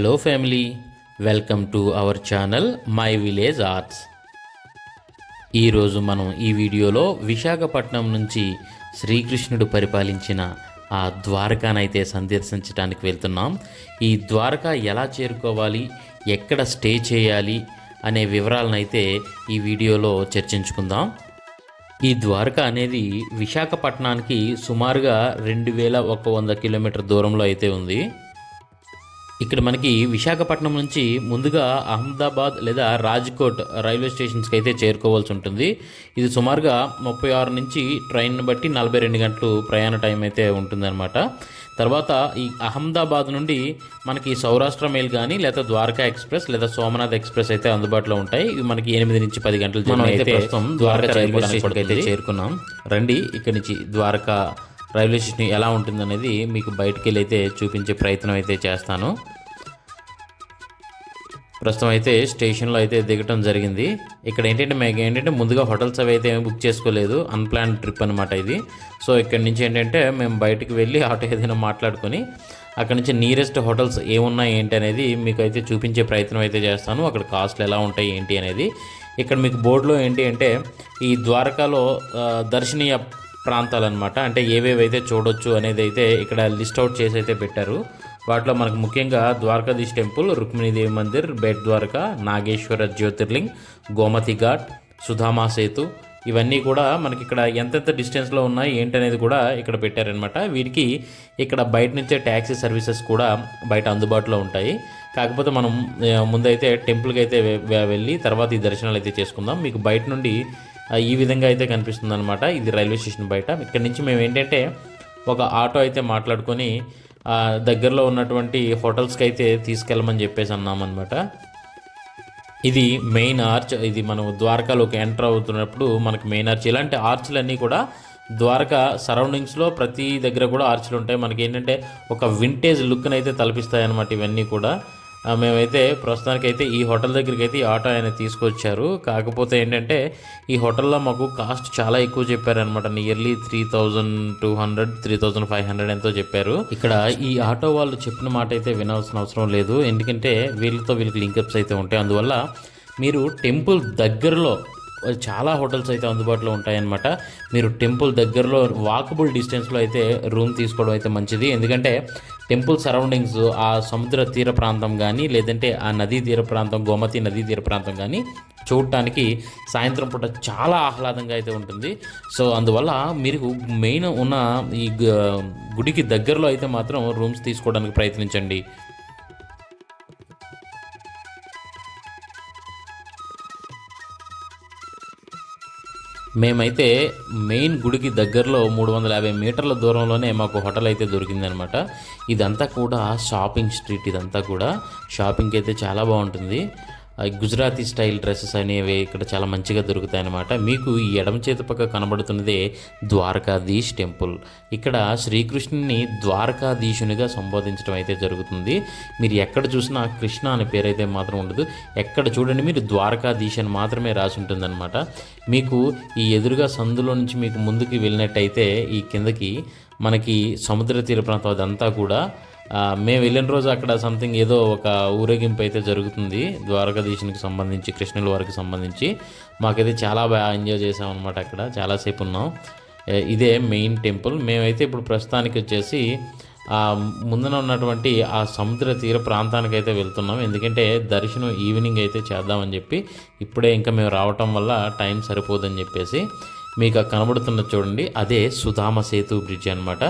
Hello family welcome to our channel my village arts ఈరోజు మనం ఈ వీడియోలో విశాఖపట్నం నుంచి శ్రీకృష్ణుడు పరిపాలించిన ఆ ద్వారకానైతే సందర్శించడానికి వెళ్తున్నాం. ఈ ద్వారకా ఎలా చేరుకోవాలి? ఎక్కడ స్టే చేయాలి? అనే వివరాలనైతే ఈ వీడియోలో చర్చించుకుందాం. ఈ ద్వారక అనేది విశాఖపట్నానికి సుమారుగా రెండు వేల ఒక వంద కిలోమీటర్ దూరంలో అయితే ఉంది. ఇక్కడ మనకి విశాఖపట్నం నుంచి ముందుగా అహ్మదాబాద్ లేదా రాజ్కోట్ రైల్వే స్టేషన్స్కి అయితే చేరుకోవాల్సి ఉంటుంది. ఇది సుమారుగా ముప్పై ఆరు నుంచి ట్రైన్ బట్టి నలభై రెండు గంటలు ప్రయాణ టైం అయితే ఉంటుందన్నమాట. తర్వాత ఈ అహ్మదాబాద్ నుండి మనకి సౌరాష్ట్ర మెయిల్ కానీ లేదా ద్వారకా ఎక్స్ప్రెస్ లేదా సోమనాథ్ ఎక్స్ప్రెస్ అయితే అందుబాటులో ఉంటాయి. ఇవి మనకి ఎనిమిది నుంచి పది గంటల మనం అయితే ప్రస్తుతం ద్వారకా రైల్వే స్టేషన్కి అయితే చేరుకున్నాం. రండి ఇక్కడి నుంచి ద్వారకా రైల్వే స్టేషన్ ఎలా ఉంటుందనేది మీకు బయటికి వెళ్ళి అయితే చూపించే ప్రయత్నం అయితే చేస్తాను. ప్రస్తుతం అయితే స్టేషన్లో అయితే దిగటం జరిగింది. ఇక్కడ ఏంటంటే మేము ఏంటంటే ముందుగా హోటల్స్ అవి అయితే బుక్ చేసుకోలేదు. అన్ప్లాన్ ట్రిప్ అనమాట ఇది. సో ఇక్కడ నుంచి ఏంటంటే మేము బయటికి వెళ్ళి ఆటో ఏదైనా మాట్లాడుకొని అక్కడ నుంచి నియరెస్ట్ హోటల్స్ ఏమున్నాయి ఏంటి అనేది మీకు అయితే చూపించే ప్రయత్నం అయితే చేస్తాను. అక్కడ కాస్ట్లు ఎలా ఉంటాయి ఏంటి అనేది. ఇక్కడ మీకు బోర్డులో ఏంటి అంటే ఈ ద్వారకాలో దర్శనీయ ప్రాంతాలు అనమాట అంటే ఏవేవైతే చూడొచ్చు అనేది అయితే ఇక్కడ లిస్ట్ అవుట్ చేసి అయితే పెట్టారు. వాటిలో మనకు ముఖ్యంగా ద్వారకాధీష్ టెంపుల్ రుక్మిణీదేవి మందిర్ బెట్ ద్వారకా నాగేశ్వర జ్యోతిర్లింగ్ గోమతి ఘాట్ సుధామా సేతు. ఇవన్నీ కూడా మనకి ఇక్కడ ఎంతెంత డిస్టెన్స్లో ఉన్నాయి ఏంటనేది కూడా ఇక్కడ పెట్టారనమాట వీటికి ఇక్కడ బయట నుంచే ట్యాక్సీ సర్వీసెస్ కూడా బయట అందుబాటులో ఉంటాయి. కాకపోతే మనం ముందైతే టెంపుల్కి అయితే వెళ్ళి తర్వాత ఈ దర్శనాలు అయితే చేసుకుందాం. మీకు బయట నుండి ఈ విధంగా అయితే కనిపిస్తుంది అనమాట ఇది రైల్వే స్టేషన్ బయట. ఇక్కడ నుంచి మేము ఏంటంటే ఒక ఆటో అయితే మాట్లాడుకొని దగ్గరలో ఉన్నటువంటి హోటల్స్కి అయితే తీసుకెళ్ళమని చెప్పేసి అన్నామన్నమాట. ఇది మెయిన్ ఆర్చ్. ఇది మనం ద్వారకాలోకి ఎంటర్ అవుతున్నప్పుడు మనకి మెయిన్ ఆర్చ్. ఇలాంటి ఆర్చ్లన్నీ కూడా ద్వారకా సరౌండింగ్స్లో ప్రతి దగ్గర కూడా ఆర్చ్లు ఉంటాయి. మనకి ఏంటంటే ఒక వింటేజ్ లుక్ని అయితే తలపిస్తాయి అన్నమాట ఇవన్నీ కూడా. మేమైతే ప్రస్తుతానికైతే ఈ హోటల్ దగ్గరికి అయితే ఈ ఆటో ఆయన తీసుకొచ్చారు. కాకపోతే ఏంటంటే ఈ హోటల్లో మాకు కాస్ట్ చాలా ఎక్కువ చెప్పారనమాట nearly three thousand two hundred three thousand five hundred ఎంతో చెప్పారు. ఇక్కడ ఈ ఆటో వాళ్ళు చెప్పిన మాట అయితే వినాల్సిన అవసరం లేదు. ఎందుకంటే వీళ్ళతో వీళ్ళకి లింకప్స్ అయితే ఉంటాయి. అందువల్ల మీరు టెంపుల్ దగ్గరలో చాలా హోటల్స్ అయితే అందుబాటులో ఉంటాయన్నమాట. మీరు టెంపుల్ దగ్గరలో వాకబుల్ డిస్టెన్స్లో అయితే రూమ్ తీసుకోవడం అయితే మంచిది. ఎందుకంటే టెంపుల్ సరౌండింగ్స్ ఆ సముద్ర తీర ప్రాంతం కానీ లేదంటే ఆ నదీ తీర ప్రాంతం గోమతి నదీ తీర ప్రాంతం కానీ చూడటానికి సాయంత్రం పూట చాలా ఆహ్లాదంగా అయితే ఉంటుంది. సో అందువల్ల మీరు మెయిన్ ఉన్న ఈ గుడికి దగ్గరలో అయితే మాత్రం రూమ్స్ తీసుకోవడానికి ప్రయత్నించండి. మేమైతే మెయిన్ గుడికి దగ్గరలో మూడు వందల యాభై మీటర్ల దూరంలోనే మాకు హోటల్ అయితే దొరికిందనమాట. ఇదంతా కూడా షాపింగ్ స్ట్రీట్ ఇదంతా కూడా. షాపింగ్కి అయితే చాలా బాగుంటుంది. గుజరాతీ స్టైల్ డ్రెస్సెస్ అనేవి ఇక్కడ చాలా మంచిగా దొరుకుతాయి అన్నమాట మీకు ఈ ఎడమ చేతి పక్క కనబడుతున్నదే ద్వారకాధీష్ టెంపుల్. ఇక్కడ శ్రీకృష్ణుని ద్వారకాధీశునిగా సంబోధించడం అయితే జరుగుతుంది. మీరు ఎక్కడ చూసినా కృష్ణ అనే పేరైతే మాత్రం ఉండదు. ఎక్కడ చూడండి మీరు ద్వారకాధీశ్ అని మాత్రమే రాసి ఉంటుందన్నమాట. మీకు ఈ ఎదురుగా సందులో నుంచి మీకు ముందుకు వెళ్ళినట్టయితే ఈ కిందకి మనకి సముద్ర తీర ప్రాంతం అదంతా కూడా మేము వెళ్ళిన రోజు అక్కడ సంథింగ్ ఏదో ఒక ఊరేగింపు అయితే జరుగుతుంది. ద్వారకాధీశునికి సంబంధించి కృష్ణుల వారికి సంబంధించి. మాకైతే చాలా బాగా ఎంజాయ్ చేసాం అనమాట అక్కడ. చాలాసేపు ఉన్నాం. ఇదే మెయిన్ టెంపుల్ మేమైతే ఇప్పుడు ప్రస్తుతానికి వచ్చేసి ముందున ఉన్నటువంటి ఆ సముద్ర తీర ప్రాంతానికి అయితే వెళ్తున్నాం. ఎందుకంటే దర్శనం ఈవినింగ్ అయితే చేద్దామని చెప్పి ఇప్పుడే ఇంకా మేము రావటం వల్ల టైం సరిపోదని చెప్పేసి. మీకు కనబడుతున్న కనబడుతున్నది చూడండి. అదే సుధామ సేతు బ్రిడ్జ్ అనమాట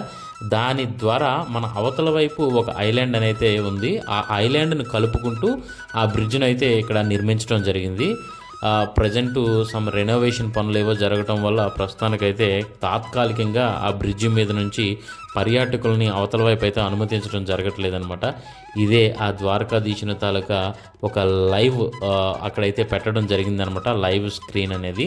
దాని ద్వారా మన అవతల వైపు ఒక ఐలాండ్ అనేది ఉంది. ఆ ఐలాండ్ను కలుపుకుంటూ ఆ బ్రిడ్జ్ను అయితే ఇక్కడ నిర్మించడం జరిగింది. ప్రజెంట్ సమ్ రెనోవేషన్ పనులు ఏవో జరగటం వల్ల ప్రస్తుతానికైతే తాత్కాలికంగా ఆ బ్రిడ్జ్ మీద నుంచి పర్యాటకుల్ని అవతల వైపు అయితే అనుమతించడం జరగట్లేదనమాట ఇదే ఆ ద్వారకాధీశుని తాలూకా ఒక లైవ్ అక్కడైతే పెట్టడం జరిగిందనమాట లైవ్ స్క్రీన్ అనేది.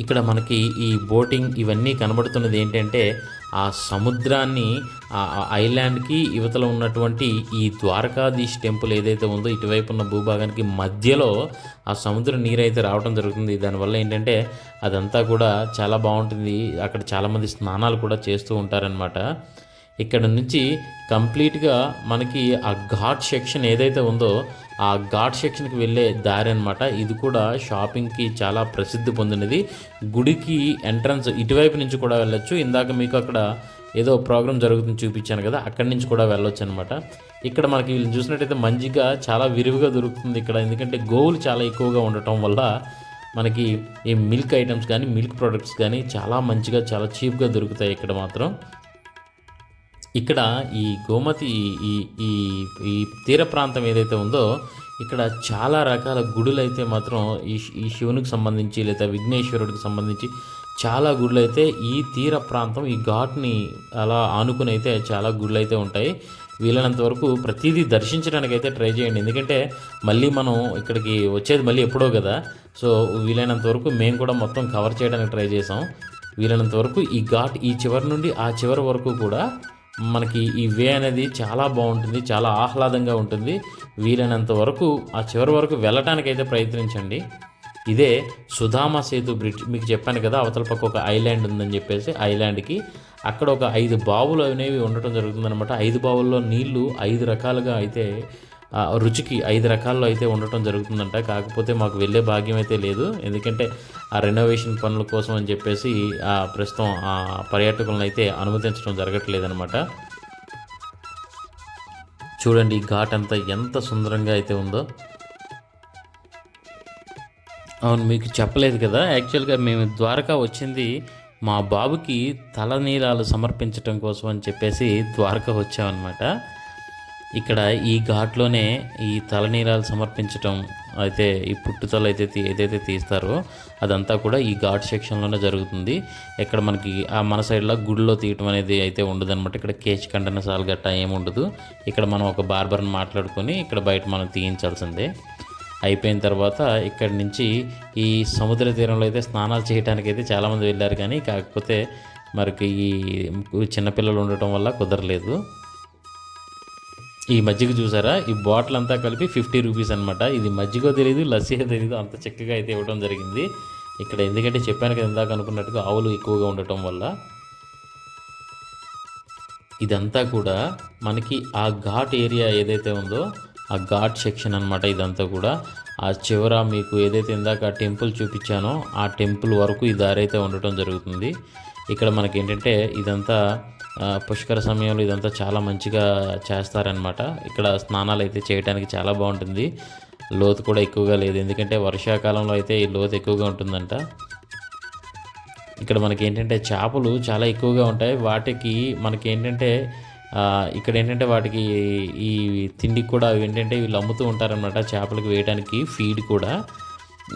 ఇక్కడ మనకి ఈ బోటింగ్ ఇవన్నీ కనబడుతున్నది ఏంటంటే ఆ సముద్రాన్ని ఆ ఐలాండ్కి యువతలో ఉన్నటువంటి ఈ ద్వారకాధీష్ టెంపుల్ ఏదైతే ఉందో ఇటువైపు ఉన్న భూభాగానికి మధ్యలో ఆ సముద్ర నీరు అయితే రావడం జరుగుతుంది. దానివల్ల ఏంటంటే అదంతా కూడా చాలా బాగుంటుంది. అక్కడ చాలామంది స్నానాలు కూడా చేస్తూ ఉంటారనమాట ఇక్కడ నుంచి కంప్లీట్గా మనకి ఆ ఘాట్ సెక్షన్ ఏదైతే ఉందో ఆ ఘాట్ సెక్షన్కి వెళ్ళే దారి అనమాట ఇది కూడా షాపింగ్కి చాలా ప్రసిద్ధి పొందినది. గుడికి ఎంట్రన్స్ ఇటువైపు నుంచి కూడా వెళ్ళొచ్చు. ఇందాక మీకు అక్కడ ఏదో ప్రోగ్రామ్ జరుగుతుంది చూపించాను కదా అక్కడి నుంచి కూడా వెళ్ళొచ్చు అనమాట ఇక్కడ మనకి వీళ్ళు చూసినట్టయితే మంచిగా చాలా విరివిగా దొరుకుతుంది ఇక్కడ. ఎందుకంటే గోవులు చాలా ఎక్కువగా ఉండటం వల్ల మనకి ఈ మిల్క్ ఐటమ్స్ కానీ మిల్క్ ప్రోడక్ట్స్ కానీ చాలా మంచిగా చాలా చీప్గా దొరుకుతాయి ఇక్కడ మాత్రం. ఇక్కడ ఈ గోమతి ఈ ఈ ఈ తీర ప్రాంతం ఏదైతే ఉందో ఇక్కడ చాలా రకాల గుడులు అయితే మాత్రం ఈ ఈ శివునికి సంబంధించి లేదా విఘ్నేశ్వరుడికి సంబంధించి చాలా గుడులు అయితే ఈ తీర ప్రాంతం ఈ ఘాట్ని అలా ఆనుకుని అయితే చాలా గుడులు అయితే ఉంటాయి. వీలైనంత వరకు ప్రతిదీ దర్శించడానికి అయితే ట్రై చేయండి. ఎందుకంటే మళ్ళీ మనం ఇక్కడికి వచ్చేది మళ్ళీ ఎప్పుడో కదా. సో వీలైనంత వరకు మేము కూడా మొత్తం కవర్ చేయడానికి ట్రై చేసాం వీలైనంత వరకు ఈ ఘాట్ ఈ చివరి నుండి ఆ చివరి వరకు కూడా మనకి ఈ వే అనేది చాలా బాగుంటుంది చాలా ఆహ్లాదంగా ఉంటుంది. వీలైనంత వరకు ఆ చివరి వరకు వెళ్ళటానికైతే ప్రయత్నించండి. ఇదే సుధామ సేతు బ్రిడ్జ్. మీకు చెప్పాను కదా అవతల పక్క ఒక ఐలాండ్ ఉందని చెప్పేసి ఐలాండ్కి. అక్కడ ఒక ఐదు బావులు అనేవి ఉండటం జరుగుతుందన్నమాట. ఐదు బావుల్లో నీళ్ళు ఐదు రకాలుగా అయితే రుచికి ఐదు రకాల్లో అయితే ఉండటం జరుగుతుందంట. కాకపోతే మాకు వెళ్ళే భాగ్యం అయితే లేదు. ఎందుకంటే ఆ రెనోవేషన్ పనుల కోసం అని చెప్పేసి ప్రస్తుతం ఆ పర్యాటకులను అయితే అనుమతించడం జరగట్లేదనమాట చూడండి ఈ ఘాట్ అంతా ఎంత సుందరంగా అయితే ఉందో. అవును మీకు చెప్పలేదు కదా. యాక్చువల్గా మేము ద్వారకా వచ్చింది మా బాబుకి తలనీలాలు సమర్పించటం కోసం అని చెప్పేసి ద్వారకా వచ్చామన్నమాట. ఇక్కడ ఈ ఘాట్లోనే ఈ తలనీలాలు సమర్పించటం అయితే ఈ పుట్టుతలు అయితే ఏదైతే తీస్తారో అదంతా కూడా ఈ ఘాట్ సెక్షన్లోనే జరుగుతుంది. ఇక్కడ మనకి ఆ మన సైడ్లో గుడిలో తీయటం అనేది అయితే ఉండదు అనమాట ఇక్కడ కేచ్ కంటన సాల్ గట్ట ఏమి ఉండదు. ఇక్కడ మనం ఒక బార్బర్ని మాట్లాడుకొని ఇక్కడ బయట మనం తీయించాల్సిందే. అయిపోయిన తర్వాత ఇక్కడి నుంచి ఈ సముద్ర తీరంలో అయితే స్నానాలు చేయడానికి అయితే చాలామంది వెళ్ళారు కానీ కాకపోతే మరికి ఈ చిన్నపిల్లలు ఉండటం వల్ల కుదరలేదు. ఈ మజ్జిగ చూసారా? ఈ బాటిల్ అంతా కలిపి ఫిఫ్టీ రూపీస్ అనమాట ఇది మజ్జిగో తెలియదు లస్సీ తెలియదు అంత చక్కగా అయితే ఇవ్వడం జరిగింది. ఇక్కడ ఎందుకంటే చెప్పాను కదా ఇందాక అనుకున్నట్టుగా ఆవులు ఎక్కువగా ఉండటం వల్ల. ఇదంతా కూడా మనకి ఆ ఘాట్ ఏరియా ఏదైతే ఉందో ఆ ఘాట్ సెక్షన్ అనమాట ఇదంతా కూడా. ఆ చివర మీకు ఏదైతే ఇందాక ఆ టెంపుల్ చూపించానో ఆ టెంపుల్ వరకు ఈ దారి అయితే ఉండటం జరుగుతుంది. ఇక్కడ మనకి ఏంటంటే ఇదంతా పుష్కర సమయంలో ఇదంతా చాలా మంచిగా చేస్తారనమాట ఇక్కడ స్నానాలు అయితే చేయడానికి చాలా బాగుంటుంది. లోతు కూడా ఎక్కువగా లేదు. ఎందుకంటే వర్షాకాలంలో అయితే ఈ లోతు ఎక్కువగా ఉంటుందంట. ఇక్కడ మనకి ఏంటంటే చేపలు చాలా ఎక్కువగా ఉంటాయి. వాటికి మనకి ఏంటంటే ఇక్కడ ఏంటంటే వాటికి ఈ తిండికి కూడా అవి ఏంటంటే వీళ్ళు అమ్ముతూ ఉంటారనమాట చేపలకు వేయడానికి ఫీడ్ కూడా.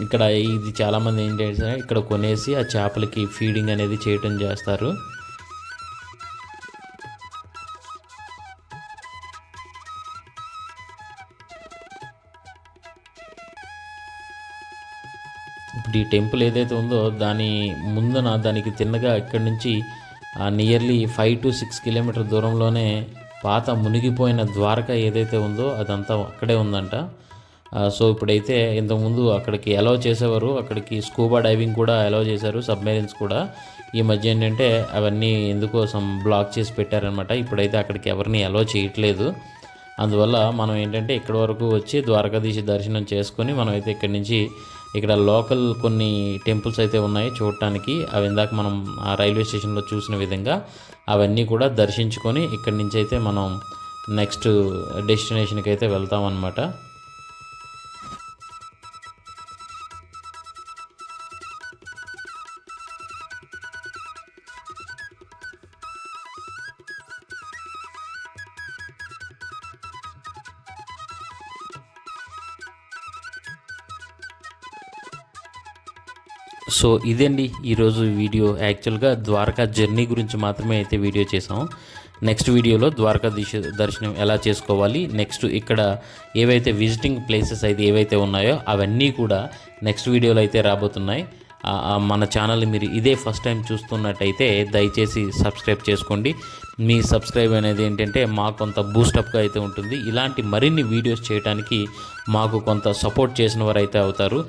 ఇక్కడ ఇది చాలామంది ఏంటంటే ఇక్కడ కొనేసి ఆ చేపలకి ఫీడింగ్ అనేది చేయటం చేస్తారు. ఈ టెంపుల్ ఏదైతే ఉందో దాని ముందున దానికి తిన్నగా ఇక్కడి నుంచి nearly five to six kilometer దూరంలోనే పాత మునిగిపోయిన ద్వారక ఏదైతే ఉందో అదంతా అక్కడే ఉందంట. సో ఇప్పుడైతే ఇంతకుముందు అక్కడికి అలౌ చేసేవారు. అక్కడికి స్కూబా డైవింగ్ కూడా అలౌ చేశారు సబ్మెరీన్స్ కూడా. ఈ మధ్య ఏంటంటే అవన్నీ ఎందుకోసం బ్లాక్ చేసి పెట్టారనమాట ఇప్పుడైతే అక్కడికి ఎవరిని అలౌ చేయట్లేదు. అందువల్ల మనం ఏంటంటే ఇక్కడ వరకు వచ్చి ద్వారకాధీశ దర్శనం చేసుకొని మనం అయితే ఇక్కడి నుంచి ఇక్కడ లోకల్ కొన్ని టెంపుల్స్ అయితే ఉన్నాయి చూడటానికి. అవి ఇందాక మనం ఆ రైల్వే స్టేషన్లో చూసిన విధంగా అవన్నీ కూడా దర్శించుకొని ఇక్కడి నుంచి అయితే మనం నెక్స్ట్ డెస్టినేషన్కి అయితే వెళ్తాం అనమాట సో ఇదండి ఈరోజు వీడియో. యాక్చువల్గా ద్వారకా జర్నీ గురించి మాత్రమే అయితే వీడియో చేసాం నెక్స్ట్ వీడియోలో ద్వారకా దిశ దర్శనం ఎలా చేసుకోవాలి నెక్స్ట్ ఇక్కడ ఏవైతే విజిటింగ్ ప్లేసెస్ అయితే ఏవైతే ఉన్నాయో అవన్నీ కూడా నెక్స్ట్ వీడియోలో అయితే రాబోతున్నాయి. మన ఛానల్ మీరు ఇదే ఫస్ట్ టైం చూస్తున్నట్టయితే దయచేసి సబ్స్క్రైబ్ చేసుకోండి. మీ సబ్స్క్రైబ్ అనేది ఏంటంటే మాకు కొంత బూస్టప్గా అయితే ఉంటుంది. ఇలాంటి మరిన్ని వీడియోస్ చేయడానికి మాకు కొంత సపోర్ట్ చేసిన వారు అయితే అవుతారు.